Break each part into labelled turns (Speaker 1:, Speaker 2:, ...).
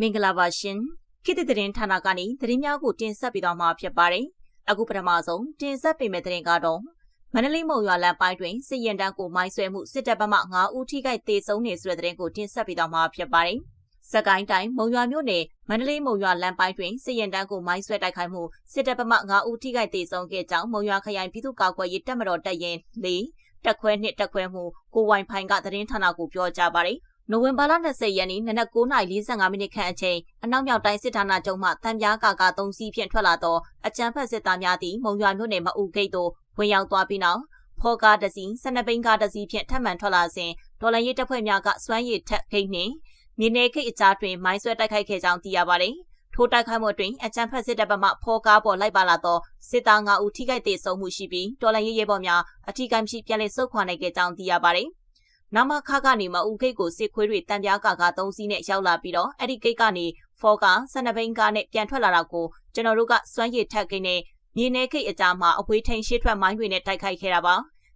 Speaker 1: မင်္ဂလာပါရှင်ခေတ်သစ်သတင်းဌာနကနေသတင်းများကိုတင်ဆက်ပေးသွားမှာဖြစ်ပါတယ်အခုပထမဆုံးတင်ဆက်ပေးမယ့်သတင်းကတော့မန္တလေးမုံရွာလမ်းပိုင်းတွင်စစ်ရင်တန်းကိုမိုင်းဆွဲမှုစစ်တပ်ဗမာ9ဦးထိခိုက်ဒေဆုံးနေဆိုတဲ့သတင်းကိုတင်ဆက်ပေးသွားမှာဖြစ်ပါတယ်စကိုင်းတိုင်းမုံရွာမြို့နယ်မန္တလေးမုံရွာလမ်းပိုင်းတွင်စစ်ရင်တန်းကိုမိုင်းဆွဲတိုက်ခိုက်မှုစစ်တပ်ဗမာ9ဦးထိခိုက်ဒေဆုံးခဲ့ကြောင်းမုံရွာခရိုင်ပြည်သူ့ကာကွယ်ရေးတပ်မတော်တပ်ရင်၄တက်ခွဲနှစ်တက်ခွဲမှုကိုဝိုင်ဖိုင်ကသတင်းဌာနကိုပြောကြားပါတယ် နိုဝင်ဘာလ20ရက်နေ့နနက်9:45မိနစ်ခန့်အချိန်အနောက်မြောက်တိုင်းစစ်ဌာနချုပ်မှတံပြားကာကာ3စီးဖြင့်ထွက်လာသောအကြမ်းဖက်စစ်သားများသည်မုံရွာမြို့နယ်မအူဂိတ်သို့ဝင်ရောက်သွားပြီးနောက်ဖော်ကားတစီဆနပိန်ကားတစီဖြင့်ထပ်မံထွက်လာစဉ်ဒေါ်လာရေးတပ်ဖွဲ့များကစွမ်းရည်ထက်ဂိတ်နှင့်မြေနေခိတ်အကြားတွင်မိုင်းဆွဲတိုက်ခိုက်ခဲ့ကြောင်းသိရပါသည်။ထိုတိုက်ခိုက်မှုတွင်အကြမ်းဖက်စစ်တပ်မှဖော်ကားပေါ်လိုက်ပါလာသောစစ်သား9ဦးထိခိုက်ဒေဆုံးမှုရှိပြီးဒေါ်လာရေးရဲဘော်များအထူးကံရှိပြန်လည်ဆုတ်ခွာနိုင်ခဲ့ကြောင်းသိရပါသည်။ နမခကနေမအူဂိတ်ကိုစစ်ခွေးတွေတံပြားကာကာ၃စီးနဲ့ရောက်လာပြီးတော့အဲ့ဒီဂိတ်ကနေဖော်ကာဆန်နဘိန်ကာနဲ့ပြန်ထွက်လာတာကိုကျွန်တော်တို့ကစွမ်းရည်ထက်ကိန်းနဲ့မြေနေခိတ်အကြားမှာအဝေးထိန်ရှေ့ထွက်မိုင်းတွေနဲ့တိုက်ခိုက်ခဲ့တာပါ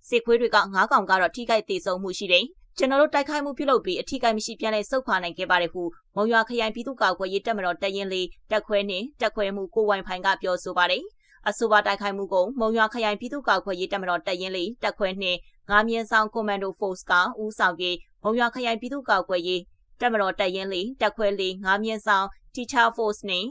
Speaker 1: စစ်ခွေးတွေကငါးကောင်ကတော့ထိခိုက်သေးဆုံးမှုရှိတယ်ကျွန်တော်တို့တိုက်ခိုက်မှုပြုလုပ်ပြီးအထီးကိုင်းမရှိပြန်လဲဆုတ်ခွာနိုင်ခဲ့ပါတယ်ဟုမုံရွာခရိုင်ပြည်သူ့ကာကွယ်ရေးတပ်မတော်တရင်လေးတက်ခွဲနှင့်တက်ခွဲမှုကိုဝိုင်ဖိုင်ကပြောဆိုပါတယ် အဆိုပါတိုက်ခိုက်မှုကိုမုံရွာခရိုင်ပြည်သူ့ကာကွယ်ရေးတပ်မတော်တရင်လေးတက်ခွဲနှင့်ငါးမြင်းဆောင်ကွန်မန်ဒိုဖို့စ်ကဦးဆောင်ပြီးမုံရွာခရိုင်ပြည်သူ့ကာကွယ်ရေးတပ်မတော်တပ်ရင်းလေးတပ်ခွဲလေးငါးမြင်းဆောင် Teacher Force နဲ့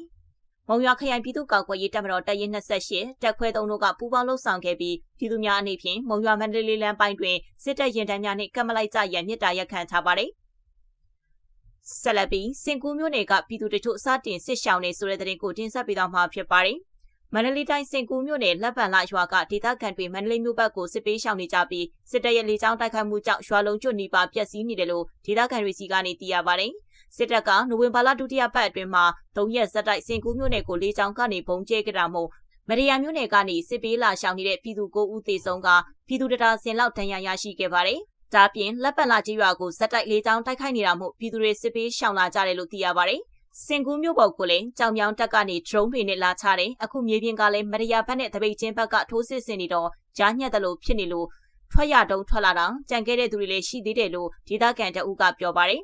Speaker 1: မုံရွာခရိုင်ပြည်သူ့ကာကွယ်ရေးတပ်မတော်တပ်ရင်း28တပ်ခွဲ3တို့ကပူးပေါင်းလှုပ်ဆောင်ခဲ့ပြီးပြည်သူများအနေဖြင့်မုံရွာမန္တလေးလမ်းပိုင်းတွင်စစ်တပ်ရင်တန်းများနှင့်ကမ္မလိုက်ကြရန်မြစ်တာရက်ခံထားပါတယ်။ဆက်လက်ပြီးစင်ကူးမျိုးနယ်ကပြည်သူတချို့စတင်စစ်ရှောင်နေဆိုတဲ့တဲ့ရင်ကိုတင်ဆက်ပေးသွားမှာဖြစ်ပါတယ်။ မန္တလေးတိုင်းစင်ကူးမြို့နယ်လက်ပံလာရွာကဒေသခံတွေမန္တလေးမြို့ဘက်ကိုစစ်ပေးရှောင်နေကြပြီးစစ်တပ်ရဲ့လေကြောင်းတိုက်ခိုက်မှုကြောင့်ရွာလုံးကျွတ်နီးပါပျက်စီးနေတယ်လို့ဒေသခံတွေစီကနေသိရပါတယ်။စစ်တပ်ကနိုဝင်ဘာလဒုတိယပတ်အတွင်းမှာ၃ရက်ဆက်တိုက်စင်ကူးမြို့နယ်ကိုလေကြောင်းကနေပုံကျဲကြတာမို့မရိယာမြို့နယ်ကနေစစ်ပေးလာရှောင်နေတဲ့ပြည်သူ၉ဦးသေဆုံးကပြည်သူတရာစင်လောက်ဒဏ်ရာရရှိခဲ့ပါတယ်။ဒါပြင်လက်ပံလာကြီးရွာကိုဇက်တိုက်လေးချောင်းတိုက်ခိုက်နေတာမို့ပြည်သူတွေစစ်ပေးရှောင်လာကြတယ်လို့သိရပါတယ်။ စင်ကူးမြို့ပေါ်ကိုလည်းကြောင်မြောင်တက်ကနေ drone တွေနဲ့လာချတယ်အခုမြေပြင်ကလည်းမရယာဘက်နဲ့တပိတ်ချင်းဘက်ကထိုးစစ်ဆင်နေတော့ကြားညက်တယ်လို့ဖြစ်နေလို့ထွက်ရတုံးထွက်လာတာကြံခဲ့တဲ့သူတွေလည်းရှိသေးတယ်လို့ဒေသခံတအုပ်ကပြောပါတယ်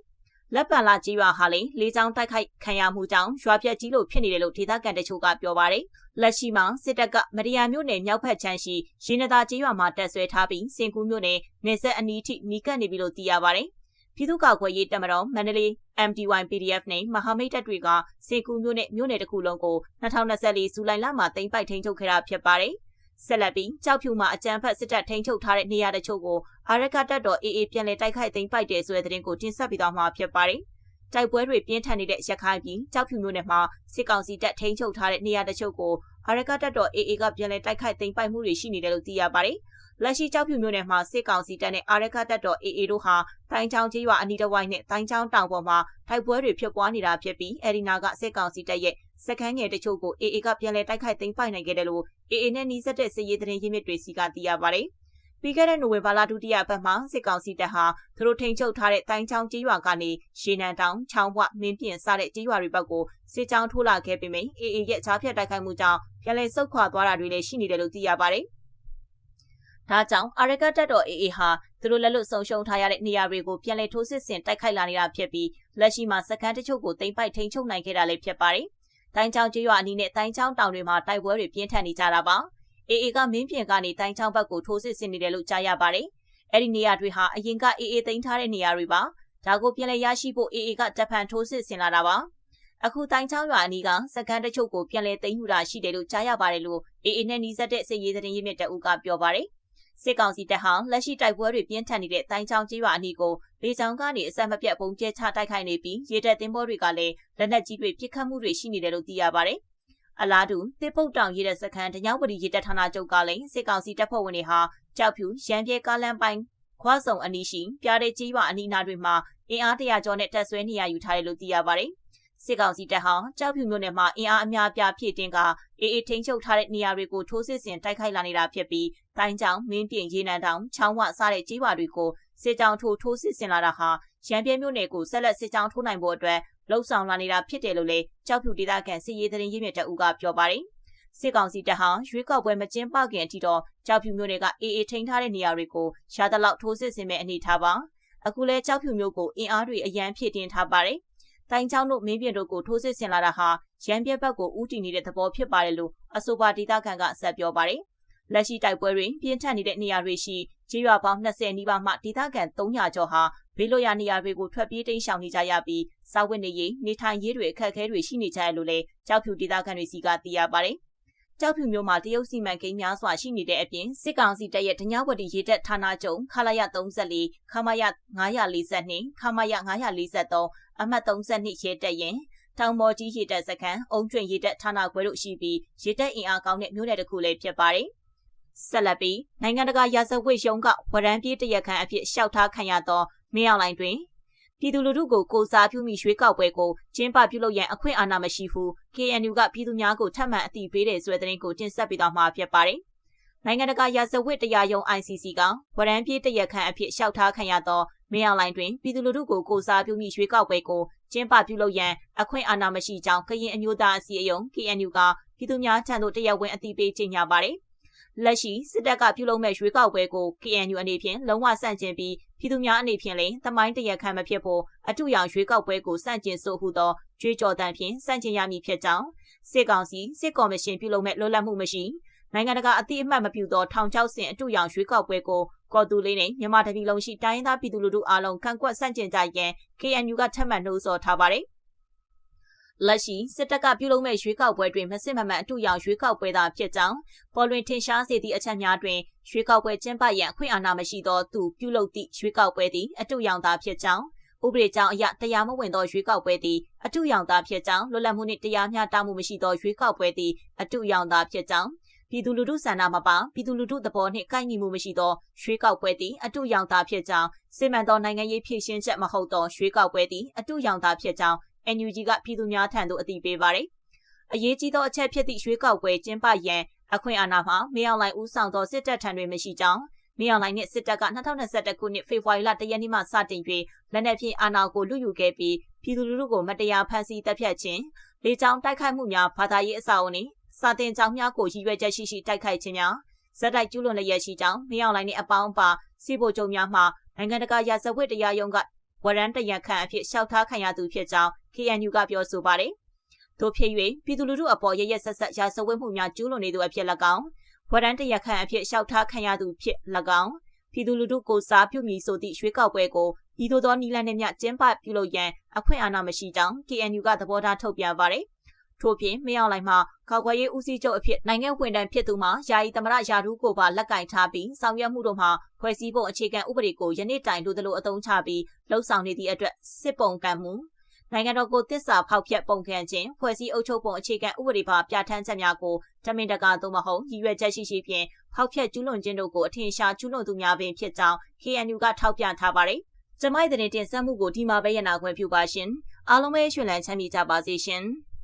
Speaker 1: လက်ပံလာကြီးရွာဟာလေလေးချောင်းတိုက်ခိုက်ခံရမှုကြောင့်ရွာပြက်ကြီးလို့ဖြစ်နေတယ်လို့ဒေသခံတချို့ကပြောပါတယ်။လက်ရှိမှာစစ်တပ်ကမရယာမြို့နယ်မြောက်ဘက်ခြမ်းရှိရင်းနသာကြီးရွာမှာတပ်ဆွဲထားပြီးစင်ကူးမြို့နယ်နေဆက်အနီးထိနီးကပ်နေပြီလို့သိရပါတယ်။ ပြည်သူ့ကာကွယ်ရေးတပ်မတော်မန္တလေး MDY PDF နဲ့မဟာမိတ်တပ်တွေကစေကူမျိုးနဲ့မြို့နယ်တစ်ခုလုံးကို2024ဇူလိုင်လမှာတင်ပိုက်ထိန်းချုပ်ခဲ့တာဖြစ်ပါတယ်။ဆက်လက်ပြီးကြောက်ဖြူမှာအကြမ်းဖက်စစ်တပ်ထိန်းချုပ်ထားတဲ့နေရာတချို့ကိုအာရကတပ်တော် AA ပြန်လည်တိုက်ခိုက်သိမ်းပိုက်တယ်ဆိုတဲ့သတင်းကိုတင်ဆက်ပေးသွားမှာဖြစ်ပါတယ်။တိုက်ပွဲတွေပြင်းထန်နေတဲ့ရခိုင်ပြည်ကြောက်ဖြူမြို့နယ်မှာစစ်ကောင်စီတပ်ထိန်းချုပ်ထားတဲ့နေရာတချို့ကိုအာရကတပ်တော် AA ကပြန်လည်တိုက်ခိုက်သိမ်းပိုက်မှုတွေရှိနေတယ်လို့သိရပါတယ်။ လက်ရှိကြောက်ဖြူမြို့နယ်မှာစစ်ကောင်စီတပ်နဲ့အာရခတပ်တော် AA တို့ဟာတိုင်းချောင်းကြီးရွာအနီးတစ်ဝိုက်နဲ့တိုင်းချောင်းတောင်ပေါ်မှာတိုက်ပွဲတွေဖြစ်ပွားနေတာဖြစ်ပြီးအဲဒီနာကစစ်ကောင်စီတပ်ရဲ့စခန်းငယ်တချို့ကို AA ကပြန်လည်တိုက်ခိုက်သိမ်းပိုက်နိုင်ခဲ့တယ်လို့ AA နဲ့နှီးစပ်တဲ့စစ်ရေးသတင်းရင်းမြစ်တွေစီကသိရပါတယ်။ပြီးခဲ့တဲ့နိုဝင်ဘာလဒုတိယပတ်မှာစစ်ကောင်စီတပ်ဟာသူတို့ထိန်ချုပ်ထားတဲ့တိုင်းချောင်းကြီးရွာကနေရှေနန်တောင်ချောင်းဘွမင်းပြင်စတဲ့ကြီးရွာတွေဘက်ကိုစစ်ကြောင်းထိုးလာခဲ့ပေမယ့် AA ရဲ့ချားဖြတ်တိုက်ခိုက်မှုကြောင့်ပြန်လည်ဆုတ်ခွာသွားတာတွေလည်းရှိနေတယ်လို့သိရပါတယ်။ ဒါကြောင့်အာရကတပ်တော် AA ဟာသူတို့လက်လွတ်ဆုံးရှုံးထားရတဲ့နေရာတွေကိုပြန်လည်ထိုးစစ်ဆင်တိုက်ခိုက်လာနေတာဖြစ်ပြီးလက်ရှိမှာစခန်းတချို့ကိုသိမ်းပိုက်ထိန်းချုပ်နိုင်ခဲ့တာလည်းဖြစ်ပါတယ်။တိုင်းချောင်းကျေးရွာအနီးနဲ့တိုင်းချောင်းတောင်တွေမှာတိုက်ပွဲတွေပြင်းထန်နေကြတာပါ။ AA ကမင်းပြင်ကနေတိုင်းချောင်းဘက်ကိုထိုးစစ်ဆင်နေတယ်လို့ကြားရပါတယ်။အဲ့ဒီနေရာတွေဟာအရင်က AA သိမ်းထားတဲ့နေရာတွေပါ။ဒါကိုပြန်လည်ရရှိဖို့ AA ကတပ်ဖန်ထိုးစစ်ဆင်လာတာပါ။အခုတိုင်းချောင်းရွာအနီးကစကန်တချို့ကိုပြန်လည်သိမ်းယူတာရှိတယ်လို့ကြားရပါတယ်လို့ AA နဲ့နှီးစပ်တဲ့စစ်ရေးသတင်းရင်းမြစ်တအုပ်ကပြောပါတယ်။ စစ်ကောင်စီတပ်ဟာလက်ရှိတိုက်ပွဲတွေပြင်းထန်နေတဲ့တိုင်းချောင်းကြီးရွာအနီးကိုလေကြောင်းကနေအဆက်မပြတ်ပုံကျဲချတိုက်ခိုက်နေပြီးရေတပ်သင်္ဘောတွေကလည်းလက်နက်ကြီးတွေပစ်ခတ်မှုတွေရှိနေတယ်လို့သိရပါတယ်။အလားတူသေပုတ်တောင်ရေတပ်စခန်းတညောင်ပတိရေတပ်ဌာနချုပ်ကလည်းစစ်ကောင်စီတပ်ဖွဲ့ဝင်တွေဟာကြောက်ဖြူရန်ပြဲကားလမ်းပိုင်းခွားဆောင်အနီးရှိပြားတဲ့ကြီးရွာအနီးနားတွေမှာအင်အားတရာကျော်နဲ့တပ်ဆွဲနေရယူထားတယ်လို့သိရပါတယ်။စစ်ကောင်စီတပ်ဟာကြောက်ဖြူမြို့နယ်မှာအင်အားအများပြားဖြည့်တင်းကအေးအေးထိန်းချုပ်ထားတဲ့နေရာတွေကိုထိုးစစ်ဆင်တိုက်ခိုက်လာနေတာဖြစ်ပြီး တိုင်းကြောင်မင်းပြင်ရေနံတောင်ချောင်းဝစတဲ့ကြီးပါတွေကိုစစ်ကြောင်ထိုးထိုးစစ်ဆင်လာတာဟာရန်ပြဲမြို့နယ်ကိုဆက်လက်စစ်ကြောင်ထိုးနိုင်ဖို့အတွက်လှုံ့ဆော်လာနေတာဖြစ်တယ်လို့လည်းကြောက်ဖြူဒေသခံစစ်ရေးသတင်းရင်းမြစ်တအုပ်ကပြောပါတယ်စစ်ကောင်စီတပ်ဟာရွေးကောက်ပွဲမကျင်းပခင်အထိတော့ကြောက်ဖြူမြို့နယ်ကအေးအေးထိန်းထားတဲ့နေရာတွေကိုရှားတလောက်ထိုးစစ်ဆင်မဲ့အနေထားပါအခုလဲကြောက်ဖြူမြို့ကိုအင်အားတွေအရန်ဖြည့်တင်းထားပါတယ်တိုင်းချောင်းတို့မင်းပြတို့ကိုထိုးစစ်ဆင်လာတာဟာရန်ပြက်ဘက်ကိုဥတီနေတဲ့သဘောဖြစ်ပါတယ်လို့အဆိုပါဒေသခံကဆက်ပြောပါတယ်။ လက်ရှိတိုက်ပွဲတွေပြင်းထန်နေတဲ့နေရာတွေရှိကျေးရွာပေါင်း20နီးပါးမှဒေသခံ300ကျော်ဟာဘေးလွတ်ရာနေရာတွေကိုထွက်ပြေးတိမ်းရှောင်နေကြရပြီးစာဝတ်နေရေးနေထိုင်ရေးတွေအခက်အခဲတွေရှိနေကြရလို့လည်းကြောက်ဖြူဒေသခံတွေစီကသိရပါတယ်။ကြောက်ဖြူမျိုးမှာတရုတ်စီမံကိန်းများစွာရှိနေတဲ့အပြင်စစ်ကောင်စီတပ်ရဲ့ဒညဝတီရေတပ်ဌာနချုပ်ခလာရ34ခမာရ942ခမာရ943အမှတ်32ရေတပ်ရင်တောင်ပေါ်ကြီးရေတပ်စခန်းအုံကျွင်ရေတပ်ဌာနခွဲတို့ရှိပြီးရေတပ်အင်အားကောင်းတဲ့မြို့နယ်တစ်ခုလည်းဖြစ်ပါတယ်။ ဆက်လက်ပြီးနိုင်ငံတကာရာဇဝတ်ရုံးကဝရန်ပြေးတရက်ခန့်အဖြစ်ရှောက်ထားခံရသောမင်းအောင်လိုင်တွင်ပြည်သူလူထုကိုကိုစားပြုမိရွေးကောက်ပွဲကိုကျင်းပပြုလုပ်ရန်အခွင့်အာဏာမရှိဘူး KNU ကပြည်သူများကိုထပ်မံအသိပေးတဲ့ဆိုတဲ့သတင်းကိုတင်ဆက်ပေးသွားမှာဖြစ်ပါတယ်။နိုင်ငံတကာရာဇဝတ်တရားရုံး ICC ကဝရန်ပြေးတရက်ခန့်အဖြစ်ရှောက်ထားခံရသောမင်းအောင်လိုင်တွင်ပြည်သူလူထုကိုကိုစားပြုမိရွေးကောက်ပွဲကိုကျင်းပပြုလုပ်ရန်အခွင့်အာဏာမရှိကြောင်းကရင်အမျိုးသားအစည်းအရုံး KNU ကပြည်သူများထံသို့တရားဝင်အသိပေးကြေညာပါတယ်။ လက်ရှိစစ်တပ်ကပြုလုပ်မဲ့ရွေးကောက်ပွဲကို KNU အနေဖြင့်လုံးဝဆန့်ကျင်ပြီးပြည်သူများအနေဖြင့်လည်းတမိုင်းတရခံမဖြစ်ဖို့အထူးရောင်ရွေးကောက်ပွဲကိုဆန့်ကျင်ဆိုဟုသောကြွေးကြော်တမ်းဖြင့်ဆန့်ကျင်ရမည်ဖြစ်ကြောင်းစစ်ကောင်စီစစ်ကော်မရှင်ပြုလုပ်မဲ့လွတ်လပ်မှုမရှိနိုင်ငံတကာအသိအမှတ်မပြုသောထောင်ချောက်ဆင်အထူးရောင်ရွေးကောက်ပွဲကိုကော်တူလေးနဲ့မြန်မာတပြည်လုံးရှိတိုင်းရင်းသားပြည်သူလူထုအားလုံးကန့်ကွက်ဆန့်ကျင်ကြရန် KNU ကထပ်မံနှိုးဆော်ထားပါတယ် လက်ရှိစစ်တပ်ကပြုလုပ်မဲ့ရွေးကောက်ပွဲတွင်မစစ်မမှန်အထူးရောင်ရွေးကောက်ပွဲသာဖြစ်ကြောင်းပေါ်လွင်ထင်ရှားစေသည့်အချက်များတွင်ရွေးကောက်ပွဲကျင်းပရန်အခွင့်အာဏာမရှိသောသူပြုလုပ်သည့်ရွေးကောက်ပွဲသည်အထူးရောင်သာဖြစ်ကြောင်းဥပဒေကြောင့်အရတရားမဝင်သောရွေးကောက်ပွဲသည်အထူးရောင်သာဖြစ်ကြောင်းလွတ်လပ်မှုနှင့်တရားမျှတမှုမရှိသောရွေးကောက်ပွဲသည်အထူးရောင်သာဖြစ်ကြောင်းပြည်သူလူထုဆန္ဒမပါပြည်သူလူထုသဘောနှင့်ကိုက်ညီမှုမရှိသောရွေးကောက်ပွဲသည်အတူရောင်သာဖြစ်ကြောင်းစစ်မှန်သောနိုင်ငံရေးဖြည့်ရှင်းချက်မဟုတ်သောရွေးကောက်ပွဲသည်အတူရောင်သာဖြစ်ကြောင်း NUG ကပြည်သူများထံသို့အသိပေးပါတယ်။အရေးကြီးသောအချက်ဖြစ်သည့်ရွေးကောက်ပွဲကျင်းပရန်အခွင့်အာဏာမှာမင်းအောင်လှိုင်ဦးဆောင်သောစစ်တပ်ထံတွင်မရှိကြောင်းမင်းအောင်လှိုင်နှင့်စစ်တပ်က2021ခုနှစ်ဖေဖော်ဝါရီလ1ရက်နေ့မှစတင်၍လက်နက်ဖြင့်အာဏာကိုလူယူခဲ့ပြီးပြည်သူလူထုကိုမတရားဖမ်းဆီးတပ်ဖြတ်ခြင်းလေကြောင်းတိုက်ခိုက်မှုများဘာသာရေးအဆောက်အအုံနှင့်စာတင်ကြောင်းများကိုရည်ရွယ်ချက်ရှိရှိတိုက်ခိုက်ခြင်းများဇက်တိုက်ကျူးလွန်လျက်ရှိကြောင်းမင်းအောင်လှိုင်နှင့်အပေါင်းပါစီဗိုလ်ချုပ်များမှနိုင်ငံတကာရာဇဝတ်တရားရုံးက ဝရန်တရခန့်အဖြစ်ရှောက်ထားခံရသူဖြစ်ကြောင်း KNU ကပြောဆိုပါတယ်။တို့ဖြစ်၍ပြည်သူလူထုအပေါ်ရရဆက်ဆက်ရာဇဝတ်မှုများကျူးလွန်နေသူအဖြစ်၎င်းဝရန်တရခန့်အဖြစ်ရှောက်ထားခံရသူဖြစ်၎င်းပြည်သူလူထုကိုစားပြုမည်ဆိုသည့်ရွေးကောက်ပွဲကိုဤသို့သောနီလန်နှင့်မြကျင်းပပြုလုပ်ရန်အခွင့်အာဏာမရှိကြောင်း KNU ကသဘောထားထုတ်ပြန်ပါတယ်။ ထို့ပြင်မင်းအောင်လှိုင်မှကောက်ွယ်ရေးဦးစီးချုပ်အဖြစ်နိုင်ငံဝန်ထမ်းဖြစ်သူမှယာယီသမရယာဒူးကိုပါလက်ကင်ထားပြီးဆောင်ရွက်မှုတို့မှာဖွဲ့စည်းပုံအခြေခံဥပဒေကိုယနေ့တိုင်လိုသလိုအသုံးချပြီးလှုပ်ဆောင်နေသည့်အတွက်စစ်ပုံကံမှုနိုင်ငံတော်ကိုတစ္ဆာဖောက်ဖျက်ပုံခံခြင်းဖွဲ့စည်းအုပ်ချုပ်ပုံအခြေခံဥပဒေပါပြဋ္ဌာန်းချက်များကိုတမင်တကာသို့မဟုတ်ရည်ရွယ်ချက်ရှိရှိဖြင့်ဖောက်ဖျက်ကျူးလွန်ခြင်းတို့ကိုအထင်ရှားကျူးလွန်သူများပင်ဖြစ်ကြောင်း KNU ကထောက်ပြထားပါတယ်။ကျမိုက်တဲ့တင်ဆက်မှုကိုဒီမှာပဲရနာခွင့်ပြုပါရှင်။အားလုံးပဲရွှင်လန်းချမ်းမြေကြပါစေရှင်။